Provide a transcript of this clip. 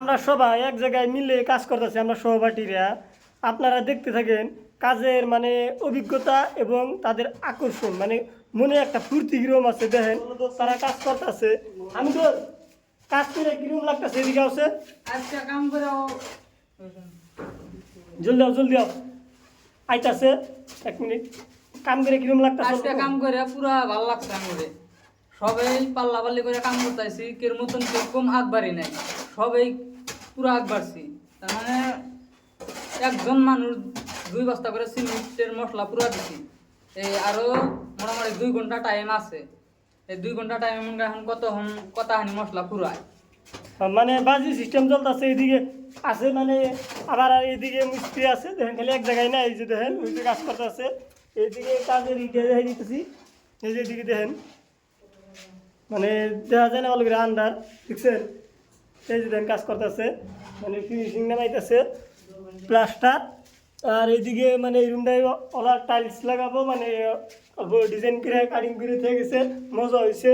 আমরা সবাই এক জায়গায় মিলে কাজ করতেছি আমরা সহপাঠীরা। আপনারা দেখতে থাকেন কাজের মানে অভিজ্ঞতা এবং তাদের আকর্ষণ মানে মনে একটা ফুর্তি কিরম আছে দেখেন তারা কাজ করতেছে। আমি তো কাজ করে কিরম লাগতেছে এদিকে আছে জলদি আও জলদি আও। আইতাছে এক মিনিট। কাম করে কিরম লাগতেছে? কাম করে পুরা ভালো লাগছে আমাদের সবাই পাল্লা পাল্লি করে কাম করতেছি কের মতন কেউ কম আগবাড়ি নাই, সবাই পুরা আগবাড়ছি তার মানে একজন মানুষ দুই বস্তা করে সিমেন্টের মশলা পুরা দিছি। এই আরও মোটামুটি দুই ঘণ্টা টাইম আছে। এই দুই ঘণ্টা টাইম এখন কত কতখানি মশলা পুরায়। মানে বাজি সিস্টেম চলতেছে, এইদিকে আছে মানে আবার এইদিকে মিস্ত্রি আছে, দেখেন খালি এক জায়গায় না এই যে দেখেন, ওই যে কাজ করতে আছে এইদিকে কাজের ইটে দেখে দিতেছি, এই যে এদিকে দেখেন। মানে দেখা যায় না করে আন্ডার দেখছেন এই যে কাজ করতেছে মানে ফিনিশিং নামাইতেছে প্লাস্টার আর এইদিকে মানে এই রুমটায় ওলা টাইলস লাগাবো মানে ডিজাইন করে কাটিং করে থেকে গেছে, মজা হয়েছে